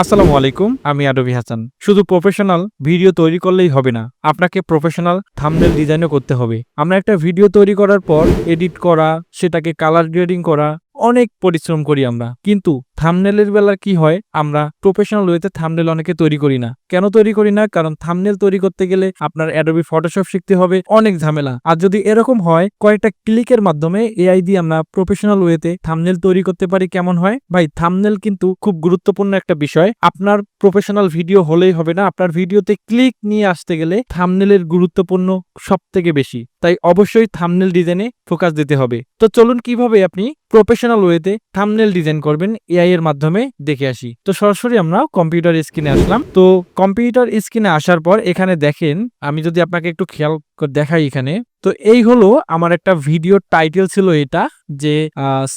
আসসালামু আলাইকুম, আমি আডবি হাসান। শুধু প্রফেশনাল ভিডিও তৈরি করলেই হবে না, আপনাকে প্রফেশনাল থামনেল ডিজাইনও করতে হবে। আমরা একটা ভিডিও তৈরি করার পর এডিট করা, সেটাকে কালার গ্রেডিং করা, অনেক পরিশ্রম করি আমরা। কিন্তু থামনেলের বেলা কি হয়? আমরা প্রফেশনাল ওয়েতে থামনেল অনেকে তৈরি করি না। কেন তৈরি করি না? কারণ থামনেল তৈরি করতে গেলে আপনার অ্যাডোবি ফটোশপ শিখতে হবে, অনেক ঝামেলা। আর যদি এরকম হয়, কয়েকটা ক্লিকের মাধ্যমে এআই দিয়ে আমরা প্রফেশনাল ওয়েতে থামনেল তৈরি করতে পারি, কেমন হয়? ভাই, থামনেল কিন্তু খুব গুরুত্বপূর্ণ একটা বিষয়। আপনার প্রফেশনাল ভিডিও হলেই হবে না। আপনার ভিডিওতে ক্লিক নিয়ে আসতে গেলে থামনেলের গুরুত্বপূর্ণ সব থেকে বেশি। তাই অবশ্যই থামনেল ডিজাইনে ফোকাস দিতে হবে। তো চলুন কীভাবে আপনি প্রফেশনাল ওয়েতে থামনেল ডিজাইন করবেন? এআই এর মাধ্যমে দেখে আসি। তো সরাসরি আমরা কম্পিউটার স্ক্রিনে আসলাম। তো কম্পিউটার স্ক্রিনে আসার পর এখানে দেখেন, আমি যদি আপনাকে একটু খেয়াল দেখাই এখানে, তো এই হলো আমার একটা ভিডিও টাইটেল ছিল এটা, যে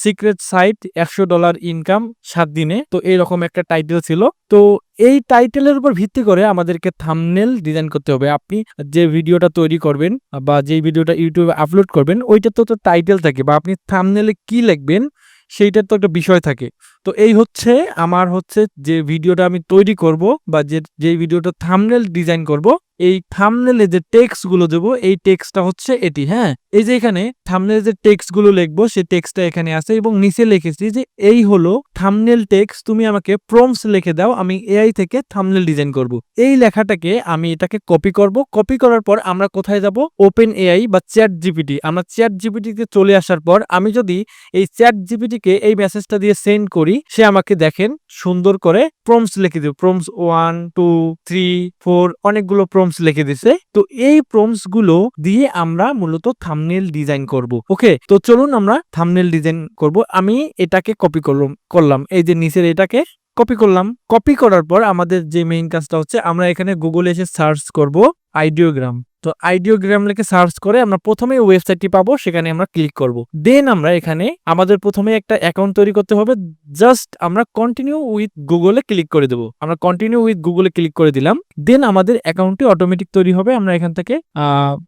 সিক্রেট সাইট একশো ডলার ইনকাম সাত দিনে। তো এইরকম একটা টাইটেল ছিল। তো এই টাইটেলের উপর ভিত্তি করে আমাদেরকে থামনেল ডিজাইন করতে হবে। আপনি যে ভিডিওটা তৈরি করবেন, বা যে ভিডিওটা ইউটিউবে আপলোড করবেন ওইটা তো টাইটেল থাকে, বা আপনি থামনেলে কি লিখবেন সেইটার তো একটা বিষয় থাকে। তো এই হচ্ছে আমার হচ্ছে যে ভিডিওটা আমি তৈরি করব বা যে যে ভিডিওটা থামনেল ডিজাইন করব এই থামনেলে যে টেক্সটগুলো দেবো, এই টেক্সটটা হচ্ছে এটি হ্যাঁ? এই যে এখানে থামনেলে যে টেক্সটগুলো লিখব সেই টেক্সটটা এখানে আছে এবং নিচে লিখেছি যে, এই হলো থামনেল টেক্সট তুমি আমাকে প্রমস লিখে দাও, আমি এআই থেকে থামনেল ডিজাইন করব। এই লেখাটাকে আমি এটাকে কপি করব। কপি করার পর আমরা কোথায় যাব? ওপেন এআই বা চ্যাট জিপিটি আমরা চ্যাট জিপিটিতে চলে আসার পর আমি যদি এই চ্যাট জিপিটিকে এই মেসেজটা দিয়ে সেন্ড করি, সে আমাকে দেখেন সুন্দর করে প্রমস লিখে দেবে। Prompts one two three four অনেকগুলো প্রমস লিখে দিছে। তো এই প্রমসগুলো দিয়ে আমরা মূলত থামনেল ডিজাইন করব ওকে তো চলুন আমরা থামনেল ডিজাইন করব। আমি এটাকে কপি করলাম করলাম। এই যে নিচের এটাকে কপি করলাম। কপি করার পর আমাদের যে মেইন কাজটা হচ্ছে, আমরা এখানে গুগলে এসে সার্চ করব আইডিওগ্রাম তো আইডিওগ্রাম লিখে সার্চ করে আমরা প্রথমে ওয়েবসাইটটি পাবো, সেখানে আমরা ক্লিক করব। দেন আমরা এখানে আমাদের প্রথমে একটা অ্যাকাউন্ট তৈরি করতে হবে। জাস্ট আমরা কন্টিনিউ উইথ গুগলে ক্লিক করে দেবো। আমরা কন্টিনিউ উইথ গুগলে ক্লিক করে দিলাম। দেন আমাদের অ্যাকাউন্টটি অটোমেটিক তৈরি হবে। আমরা এখান থেকে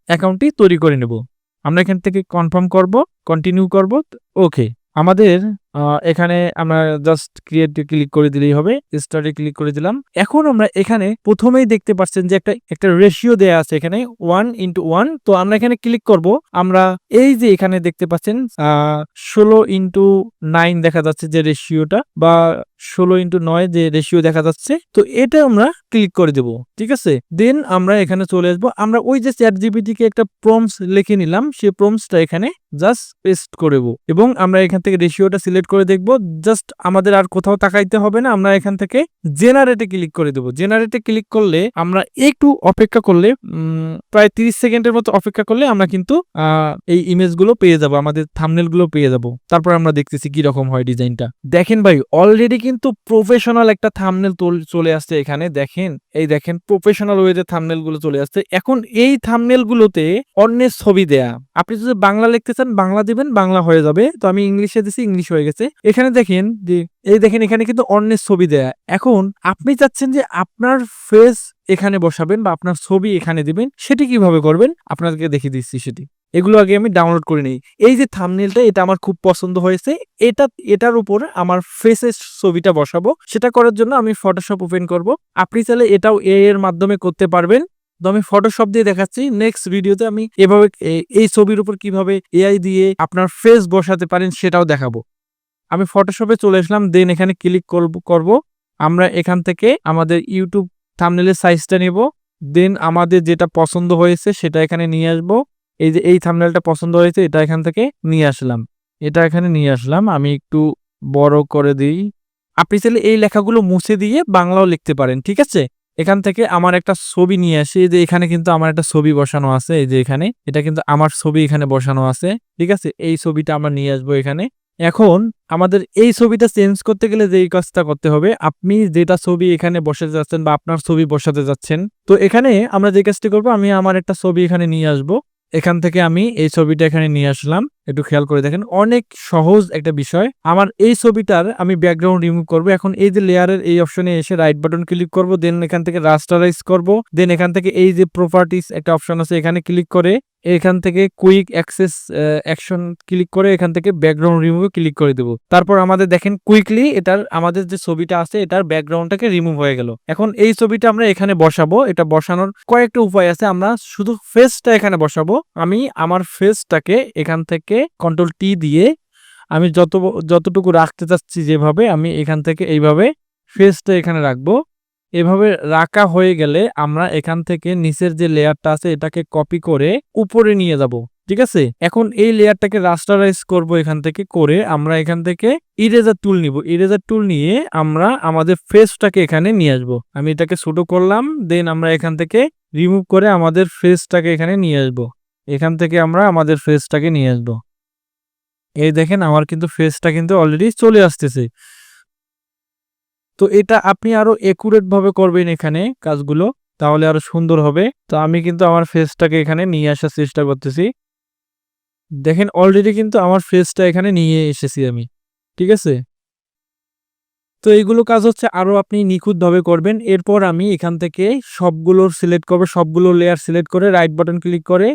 অ্যাকাউন্টটি তৈরি করে নেব। আমরা এখান থেকে কনফার্ম করব কন্টিনিউ করব। ওকে, আমাদের এখানে আমরা জাস্ট ক্রিয়েট ক্লিক করে দিলেই হবে স্টার্টে ক্লিক করে দিলাম। এখন আমরা এখানে প্রথমেই দেখতে পাচ্ছেন যে একটা একটা রেশিও দেয়া আছে এখানে ওয়ান ইন্টু ওয়ান তো আমরা এখানে ক্লিক করব। আমরা এই যে এখানে দেখতে পাচ্ছেন ষোলো ইন্টু নাইন দেখা যাচ্ছে যে রেশিওটা বা ষোলো ইন্টু নয় যে রেশিও দেখা যাচ্ছে, তো এটা আমরা ক্লিক করে দেব, ঠিক আছে? দেন আমরা এখানে চলে আসব। আমরা ওই যে চ্যাট জিপিটিকে একটা প্রমস লিখে নিলাম, সেই প্রমসটা এখানে জাস্ট পেস্ট করব এবং আমরা এখান থেকে রেশিওটা সিলেক্ট করে দেখব জাস্ট আমাদের আর কোথাও তাকাইতে হবে না, আমরা এখান থেকে জেনারেটে ক্লিক করে দেবো। জেনারেটে ক্লিক করলে আমরা একটু অপেক্ষা করলে প্রায় তিরিশ সেকেন্ডের মতো অপেক্ষা করলে আমরা কিন্তু এই ইমেজগুলো পেয়ে যাব, আমাদের থামনেলগুলো পেয়ে যাব। তারপর আমরা দেখতেছি কি রকম হয় ডিজাইনটা দেখেন ভাই অলরেডি কিন্তু প্রফেশনাল একটা থামনেল চলে আসছে এখানে, দেখেন, এই দেখেন প্রফেশনাল ওয়েতে থামনেলগুলো চলে আসছে। এখন এই থামনেল গুলোতে অন্যের ছবি দেয়া। আপনি যদি বাংলা লিখতে চান, বাংলা দিবেন, বাংলা হয়ে যাবে। তো আমি ইংলিশে দিছি, ইংলিশ হয়ে গেছে। এখানে দেখেন, যে, এই দেখেন, এখানে কিন্তু অন্যের ছবি দেয়া। এখন আপনি চাচ্ছেন যে আপনার ফেস এখানে বসাবেন বা আপনার ছবি এখানে দিবেন, সেটি কীভাবে করবেন? আপনাদেরকে দেখিয়ে দিচ্ছি সেটি। এগুলো আগে আমি ডাউনলোড করে নিই। এই যে থামনেলটা এটা আমার খুব পছন্দ হয়েছে। এটা, এটার উপর আমার ফেসের ছবিটা বসাবো। সেটা করার জন্য আমি ফটোশপ ওপেন করব। আপনি চাইলে এটাও এ এর মাধ্যমে করতে পারবেন। তো আমি ফটোশপ দিয়ে দেখাচ্ছি। নেক্সট ভিডিওতে আমি এভাবে এই ছবির উপর কীভাবে এআই দিয়ে আপনার ফেস বসাতে পারেন সেটাও দেখাবো। আমি ফটোশপে চলে আসলাম। দেন এখানে ক্লিক করব করব। আমরা এখান থেকে আমাদের ইউটিউব থামনেলের সাইজটা নেব। দেন আমাদের যেটা পছন্দ হয়েছে সেটা এখানে নিয়ে আসব। এই যে এই থামনেলটা পছন্দ হয়েছে, এটা এখান থেকে নিয়ে আসলাম। এটা এখানে নিয়ে আসলাম। আমি একটু বড় করে দিই। আপনি চাইলে এই লেখাগুলো মুছে দিয়ে বাংলাও লিখতে পারেন, ঠিক আছে? এখান থেকে আমার একটা ছবি নিয়ে আসি। যে এখানে কিন্তু আমার একটা ছবি বসানো আছে, এই যে এখানে। এটা কিন্তু আমার ছবি এখানে বসানো আছে, ঠিক আছে? এই ছবিটা আমরা নিয়ে আসব এখানে। এখন আমাদের এই ছবিটা চেঞ্জ করতে গেলে যে কাজটা করতে হবে, আপনি যেটা ছবি এখানে বসাতে যাচ্ছেন বা আপনার ছবি বসাতে যাচ্ছেন, তো এখানে আমরা যে কাজটি করব, আমি আমার একটা ছবি এখানে নিয়ে আসব। এখান থেকে আমি এই ছবিটা এখানে নিয়ে আসলাম। একটু খেয়াল করে দেখেন। অনেক সহজ একটা বিষয়। আমার এই ছবিটার আমি ব্যাকগ্রাউন্ড রিমুভ করব। এখন এই যে লেয়ারের এই অপশনে এসে রাইট বাটন ক্লিক করব দেন এখান থেকে রাস্টারাইজ করব দেন এখান থেকে এই যে প্রপার্টিস একটা অপশন আছে, এখানে ক্লিক করে, এখান থেকে কুইক অ্যাক্সেস অ্যাকশন ক্লিক করে, এখান থেকে ব্যাকগ্রাউন্ড রিমুভে ক্লিক করে দেব। তারপর আমাদের দেখেন কুইকলি এটার, আমাদের যে ছবিটা আছে, এটার ব্যাকগ্রাউন্ডটাকে রিমুভ হয়ে গেল। এখন এই ছবিটা আমরা এখানে বসাবো। এটা বসানোর কয়েকটা উপায় আছে। আমরা শুধু ফেসটা এখানে বসাবো। আমি আমার ফেসটাকে এখান থেকে কন্ট্রোল টি দিয়ে আমি যত যতটুকু রাখতে চাচ্ছি যেভাবে আমি এখান থেকে এইভাবে ফেসটা এখানে রাখব। এভাবে রাখা হয়ে গেলে আমরা এখান থেকে নিচের যে লেয়ারটা আছে এটাকে কপি করে উপরে নিয়ে যাব, ঠিক আছে? এখন এই লেয়ারটাকে রাস্টারাইজ করব এখান থেকে করে আমরা এখান থেকে ইরেজার টুল নিব। ইরেজার টুল নিয়ে আমরা আমাদের ফেসটাকে এখানে নিয়ে আসব। আমি এটাকে ছোট করলাম দেন আমরা এখান থেকে রিমুভ করে আমাদের ফেসটাকে এখানে নিয়ে আসব। এখান থেকে আমরা আমাদের ফেসটাকে নিয়ে আসব। এই দেখেন আমার কিন্তু ফেসটা কিন্তু অলরেডি চলে আসতেছে। তো এটা আপনি আরও ভাবে করবেন এখানে কাজগুলো, তাহলে আরও সুন্দর হবে। তো আমি কিন্তু আমার ফেসটাকে এখানে নিয়ে আসার চেষ্টা করতেছি। দেখেন অলরেডি কিন্তু আমার ফেসটা এখানে নিয়ে এসেছি আমি, ঠিক আছে? তো এইগুলো কাজ হচ্ছে আরও আপনি নিখুঁতভাবে করবেন। এরপর আমি এখান থেকে সবগুলোর সিলেক্ট করব, সবগুলো লেয়ার সিলেক্ট করে রাইট বাটন ক্লিক করে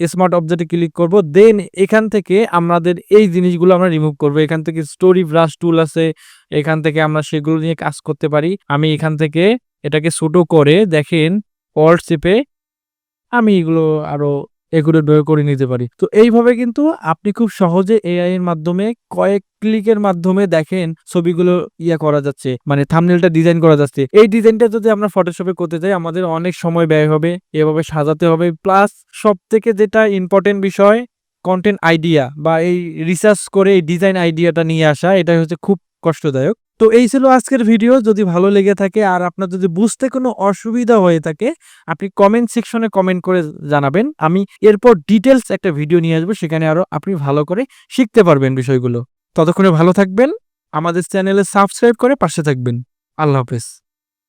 স্মার্ট অবজেক্টে ক্লিক করব দেন এখান থেকে আমাদের এই জিনিসগুলো আমরা রিমুভ করব। এখান থেকে স্টোরি ব্রাশ টুল আছে, এখান থেকে আমরা সেগুলো নিয়ে কাজ করতে পারি। আমি এখান থেকে এটাকে ছোটো করে দেখেন অল্ট চেপে আমি এগুলো আরও একুরেট ভাবে করে নিতে পারি। তো এইভাবে কিন্তু আপনি খুব সহজে এআই এর মাধ্যমে কয়েক ক্লিকের মাধ্যমে দেখেন ছবিগুলো ইয়া করা যাচ্ছে মানে থামনেলটা ডিজাইন করা যাচ্ছে। এই ডিজাইনটা যদি আমরা ফটোশপে করতে যাই, আমাদের অনেক সময় ব্যয় হবে, এভাবে সাজাতে হবে। প্লাস সব থেকে যেটা ইম্পর্টেন্ট বিষয় কন্টেন্ট আইডিয়া বা এই রিসার্চ করে এই ডিজাইন আইডিয়াটা নিয়ে আসা, এটাই হচ্ছে খুব কষ্টদায়ক। তো এই ছিল আজকের ভিডিও যদি ভালো লেগে থাকে আর আপনার যদি বুঝতে কোনো অসুবিধা হয়ে থাকে, আপনি কমেন্ট সেকশনে কমেন্ট করে জানাবেন। আমি এরপর ডিটেলস একটা ভিডিও নিয়ে আসব, সেখানে আরও আপনি ভালো করে শিখতে পারবেন বিষয়গুলো। ততক্ষণে ভালো থাকবেন। আমাদের চ্যানেলে সাবস্ক্রাইব করে পাশে থাকবেন। আল্লাহ হাফেজ।